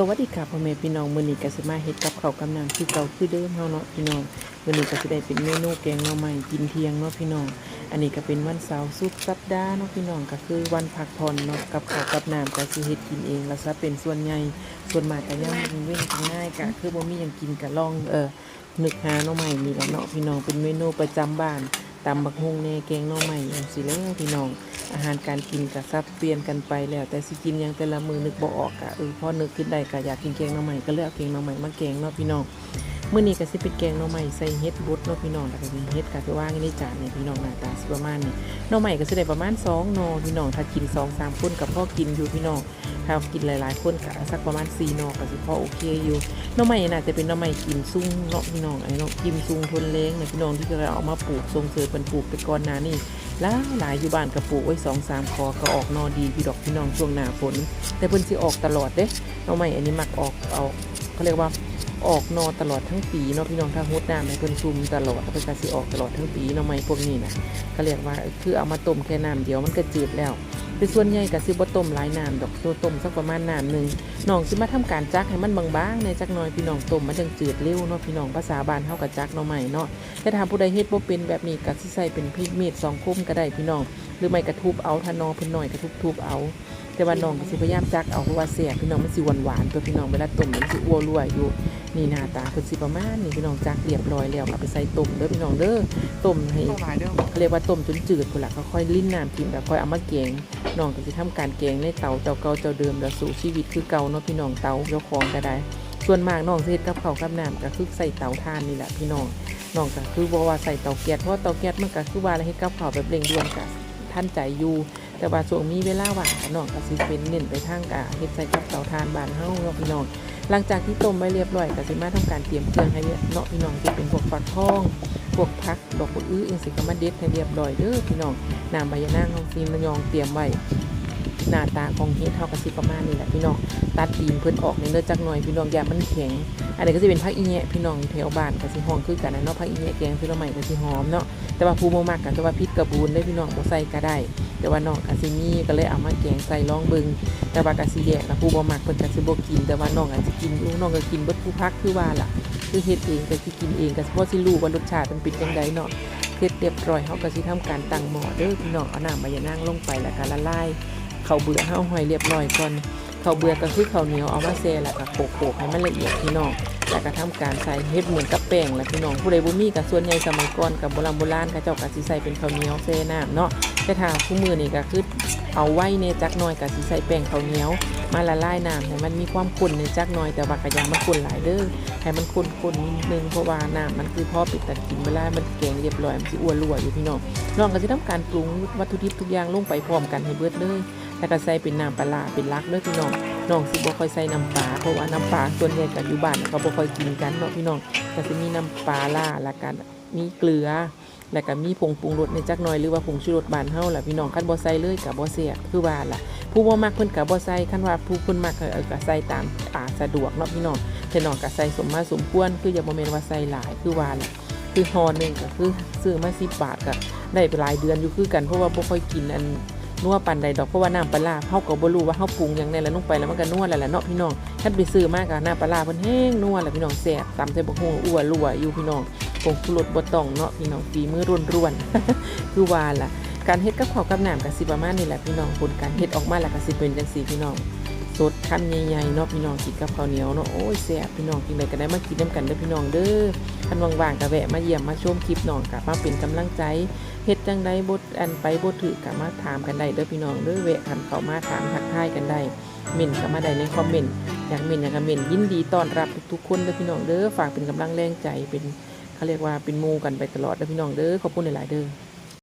สวัสดีค่ะพ่อแม่พี่น้องมื้อนี้ก็สิมาเฮ็ดกับข้าวกับน้ำคือเก่าคือเดิมเฮาเนาะพี่น้องมื้อนี้ก็สิได้เป็นเมนูแกงหน่อไม้กินเที่ยงเนาะพี่น้อง อันนี้ก็เป็นวันเสาร์สุดสัปดาห์เนาะพี่น้องก็คือวันพักผ่อนเนาะกับข้าวกับน้ำก็สิเฮ็ดกินเองแล้วซะเป็นส่วนใหญ่ส่วนมากก็ยังมีเว้นง่ายก็คือบ่มีหยังกินก็ลองเออนึกหาหน่อไม้นี่แหละเนาะพี่น้องเป็นเมนูประจำบ้านตำบักฮุงแหน่แกงหน่อไม้จังซี่แหล้วพี่น้อง อาหารการกินก็ซับเปลี่ยนกันไปแล้ว แต่สิกินยังแต่ละมือนึกบ่ออกอะเออพอนึกขึ้นได้ก็อยากกินแกงหน่อไม้ก็เลือกแกงหน่อไม้มาแกงเนาะพี่น้องเมื่อนี้ก็สิเป็นแกงหน่อไม้ใส่เฮ็ดบดเนาะพี่น้องแล้วก็มีเฮ็ดก็ไปว่างในจานนี่ยพี่น้องหน้าตาสิประมาณนี้หน่อไม้ก็สิได้ประมาณ2หน่อพี่น้องถ้ากิน2 3คนกับพ่อกินอยู่พี่น้อง ถ้ากินหลายๆคนกะสักประมาณ4นอก็สิพอโอเคอยู่น้อไม่น่าจะเป็นน้อไม่กิมซุ่งเนาะพี่น้องไอ้เนาะกิมซุ่งทนเล้งนะพี่น้องที่เราเอามาปลูกทรงเสริมเป็นปลูกไปก่อนหน้านี่หลายหลายอยู่บ้านกระปลูกไว้สองสามคอก็ออกนอดีพี่ดอกพี่น้องช่วงหน้าฝน แต่เพิ่นสิออกตลอดเด้น้องใหม่อันนี้มักออกเอาเขาเรียกว่า ออกนอตลอดทั้งปีเนาะพี่น้องถ้าฮดน้ำให้เพิ่นซุ่มตลอดเพิ่นก็สิออกตลอดทั้งปีหน้องใหม่พวกนี้นะเขาเรียกว่าคือเอามาต้มแค่น้ำเดียวมันก็จืดแล้วแต่ส่วนใหญ่ก็สิบ่ต้มหลายน้ำดอกตัวต้มสักประมาณน้ำหนึ่งน้องสิมาทำการจักให้มันบางๆในจักหน่อยพี่น้องต้มมันจังจืดเร็วเนาะพี่น้องภาษาบ้านเฮาก็จักหน้อใหม่เนาะแต่ถ้าผู้ใดเฮ็ดบ่เป็นแบบนี้ก็สิใส่เป็นพริกมีดสองคมก็ได้พี่น้องหรือไม่กระทุบเอาถ้านอเพิ่นหน่อยกระทุบทุบเอา แต่ว่าน้องก็สิพยายามจักเอาเพราะว่าแซ่บพี่น้องมันสิหวานหวานๆตัวพี่น้องเวลาต้มมันสิอ้วรั่วอยู่นี่หน้าตาเพิ่นสิประมาณนี้พี่น้องจักเรียบร้อยแล้วเอาไปใส่ต้มเด้อพี่น้องเด้อต้มให้เขาเรียกว่าต้มจนจืดพุ่นล่ะค่อยๆลิ้นน้ำกินแล้วค่อยเอามาแกงน้องก็สิทำการแกงในเตาเจ้าเก่าเจ้าเดิมแล้วสู่ชีวิตคือเก่าเนาะพี่น้องเตาเจ้าของก็ได้ ส่วนมากน้องสิเฮ็ดกับข้าวกับน้ำก็คือใส่เตาถ่านนี่แหละพี่น้องน้องก็คือบอกว่าใส่เตาแก๊สเพราะว่าเตาแก๊สมันก็คือว่าเฮ็ดกับข้าวแบบเร่งด่วนก็ท่านใจอยู่ แต่ว่าช่วงมีเวลาว่างน้องก็สิเป็นเน้นไปทางกะเฮ็ดใส่กับเตาถ่านบานเฮาเนาะพี่น้อง หลังจากที่ต้มไว้เรียบร้อยก็สิมาทำการเตรียมเครื่องให้เนาะพี่น้องที่เป็นพวกฟักทองพวกผักดอกบักอื้อจังซี่ก็มาเด็ดให้เรียบร้อยเด้อพี่น้องน้ำใบยะนางของซีมะยองเตรียมไว้หน้าตาของเฮ็ดเฮาก็สิประมาณนี้แหละพี่น้องตัดตีนเพิ่นออกในเด้อจักหน่อยพี่น้องอย่ามันแข็ง อันนี้ก็จะเป็นผักอีแยะพี่น้องแถวบ้านก็สิหอมคือกันนะเนาะผักอีแยะแกงซื้อมาใหม่ก็สิหอมเนาะแต่ว่าผู้บ่มักกันแต่ว่าพริกกระบูนได้พี่น้องบ่ใส่ก็ได้ แต่ว่าน้องก็สิมีก็เลยเอามาแกงใส่ลองเบิงแต่ว่าก็สิแยกนะผู้บ่มักเพิ่นก็สิบ่กิน แต่ว่าน้องอาจจะกินอยู่น้องก็กินเบิดผู้พักคือว่าล่ะ คือเฮ็ดเองก็สิกินเองก็บ่สิรู้ว่ารสชาติมันเป็นจังไดเนาะเฮ็ดเรียบร้อยเฮาก็สิทำการตั้งหม้อเด้อพี่น้องเอาน้ำใบยะนางลงไปแล้วก็ละลายข้าวเบื่อเฮาห้อยเรียบร้อยก่อนข้าวเบื่อก็คือข้าวเหนียวเอามาแซ่แล้วก็โขกๆให้มันละเอียดพี่น้องแล้วก็ทำการใส่เฮ็ดเหมือนกับแป้งแหละพี่น้องผู้ใดบ่มีก็ส่วนใหญ่สมัยก่อนกับโบราณโบราณเขาเจ้าก็สิใส่เป็นข้าวเหนียวเซน้ำเนาะ แต่ถ้าผู้มือนี่ก็คือเอาไว้ในจักหน่อยก็สิใส่แป้งข้าวเหนียว มาละลายน้ำให้มันมีความข้นในจักหน่อยแต่ว่าก็อย่ามันข้นหลายเด้อให้มันข้นๆนิดนึงเพราะว่าน้ำมันคือพอปิดตัดกินเวลามันแกงเรียบร้อยมันสิอ้วนรั่วอยู่พี่น้องน้องก็สิทำการปรุงวัตถุดิบทุกอย่างลงไปพร้อมกันให้เบิดเลยแล้วก็ใส่เป็นน้ำปลาเป็นลักเด้อพี่น้องน้องสิบ่ค่อยใส่น้ำปลาเพราะว่าน้ำปลาส่วนใหญ่ก็อยู่บ้านก็บ่ค่อยกินกันเนาะพี่น้องก็สิมีน้ำปลาล่าแล้วก็มีเกลือ แล้วก็มีผงปรุงรสในจักหน่อยหรือว่าผงชูรสบานเฮาล่ะพี่น้องคันบ่ใส่เลยก็บ่แซ่บคือว่าล่ะ ผู้บ่มักเพิ่นก็บ่ใส่คันว่าผู้เพิ่นมักก็ก็ใส่ตามอ่าสะดวกเนาะพี่น้องแต่น้องก็ใส่สมมาสมควรคืออย่าบ่แม่นว่าใส่หลายคือว่าล่ะคือห่อหนึงก็คือซื้อมา10บาทก็ได้หลายเดือนอยู่คือกันเพราะว่าบ่ค่อยกินอันนัวปันใดดอกเพราะว่าน้ำปลาร้าเฮาก็บ่รู้ว่าเฮาปรุงหยังไงแล้วลงไปแล้วมันก็นัวแล้วแหละเนาะพี่น้องคันไปซื้อมาก็น้ำปลาร้าเพิ่นแห้งนัวแหละพี่น้องแซ่บตำใส่บกฮวงอ้วนรั่วอยู่พี่น้อง ผงชูรสบ่ต้องเนาะพี่น้องฝีมือร่วนๆคือว่าล่ะ การเฮ็ดกับข้าวกับน้ำก็สิประมาณนี้แหละพี่น้องผลการเฮ็ดออกมาแล้วก็สิเป็นจังซี่พี่น้องสดคำใหญ่ๆเนาะพี่น้องกินกับข้าวเหนียวเนาะโอ้ยแซ่บพี่น้องกินได้ก็ได้มากินนํกันเด้อพี่น้องเด้อคันว่างๆก็แวะมาเยี่ยมมาชมคลิปน้องก็มาเป็นกำลังใจเฮ็ดจังไดบดอันไปบดถือกับมาถามกันได้เด้อพี่น้องเด้อแวะกันเขามาถามทักทายกันได้เมนก็มาได้ในคอมเมนต์อยากเมนอยากก็เมนยินดีต้อนรับทุกๆคนเด้อพี่น้องเด้อฝากเป็นกำลังแรงใจเป็น เขาเรียกว่าเป็นมูกันไปตลอดเด้อพี่น้องเด้อขอบคุณหลายๆเด้อ